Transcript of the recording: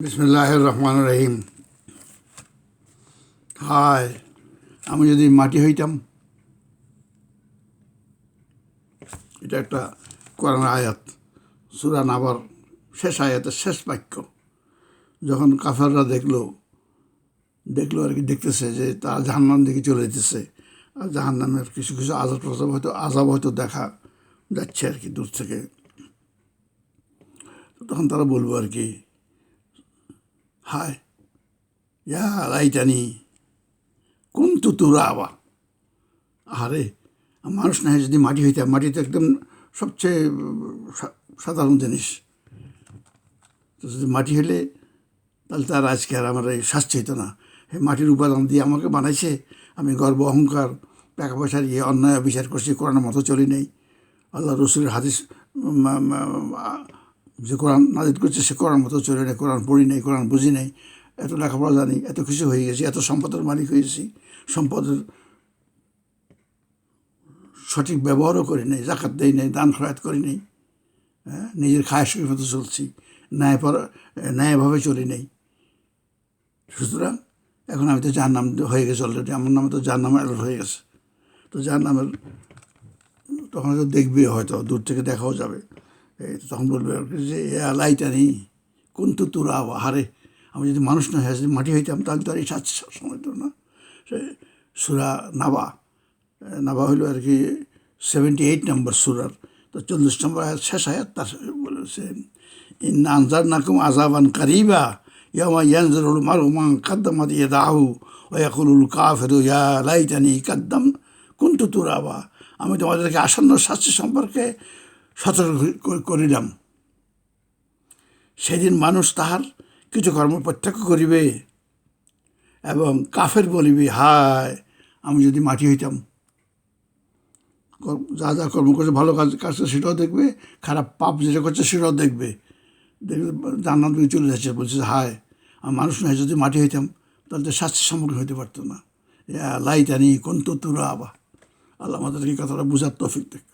বিসমুল্লাহ রহমান রহিম। হায়, আমি যদি মাটি হইতাম, এটা একটা কোরআন আয়াত, সুরা নাবার শেষ আয়াতের শেষ বাক্য। যখন কাফাররা দেখল দেখল আর কি, দেখতেছে যে তারা জাহান্নাম দিকে চলে যেতেছে, আর জাহান্নামের কিছু কিছু আজাব টাজাব হয়তো, আজাব হয়তো দেখা যাচ্ছে আর কি দূর থেকে। তখন তারা বলব আর কি হায় ইয়া লাইটানি কোন তুতুরা আবা আরে মানুষ না যদি মাটি হইতাম মাটি তো একদম সবচেয়ে সাধারণ জিনিস তো যদি মাটি হলে তাহলে তার আজকে আর আমার এই শাস্তি হইতো না এই মাটির উপাদান দিয়ে আমাকে বানাইছে আমি গর্ব অহংকার টাকা পয়সার ইয়ে অন্যায় বিচার করছি কোরআনের মতো চলি নেই আল্লাহ রসুলের হাদিস যে কোরআন নাজিদ করছে, সে কোরআন মতো চলে নেই, কোরআন পড়ি নেই, কোরআন বুঝি নেই, এত লেখাপড়া জানি, এত কিছু হয়ে গেছি, এত সম্পদের মালিক হয়েছি, সম্পদের সঠিক ব্যবহারও করি নাই, জাকাত দেই নাই, দান খরাত করি নাই হ্যাঁ নিজের খায়সের মতো চলছি, ন্যায় পর, ন্যায়ভাবে চলি নাই। সুতরাং এখন আমি তো যার নাম হয়ে গেছে অলরেডি আমার নামে তো যার নাম অ্যালার্ট হয়ে গেছে। তো যার নামের তখন হয়তো দেখবে হয়তো, দূর থেকে দেখাও যাবে। তখন বলবে, যে এ লাইটা নেই। কোন তো তোরা হারে? আমি যদি মানুষ না হয়ে মাটি হইতাম, তাহলে তো আর এই শাস্তি সময় তো না। সে সুরা নাবা নাবা হইল আর কি সেভেন্টি এইট নম্বর সুরার। তো চল্লিশ নম্বর আয়াত, শেষ আয়াত তার বলেছে আনজার নাকুম আজাবান কারিবা ইয়ামা ইয়ানজরুল মারুমা কাদ্দামাত ইয়াদাহু ওয়াকুলুল কাফেরু, ইয়া লাইটানি কাদ্দাম কুন্তু তুরাবা আমি তোমাদেরকে আসন্ন শাস্তি সম্পর্কে সতর্ক করিলাম। সেদিন মানুষ তাহার কিছু কর্ম প্রত্যক্ষ করিবে এবং কাফের বলিবে, হায়, আমি যদি মাটি হইতাম যা যা কর্ম করছে, ভালো কাজ কাজটা সেটাও দেখবে, খারাপ পাপ যেটা করছে সেটাও দেখবে। দেখবে, জান্নাত দিকে চলে যাচ্ছে, বলছে, হায়, আমি মানুষ নয়, যদি মাটি হইতাম, তাহলে তো শাস্তির সম্মুখীন হইতে পারতো না। লাইট আনি কোন তো তুরা আবা আল্লাহ আমাদেরকে কথাটা বুঝার তফিক দেখ।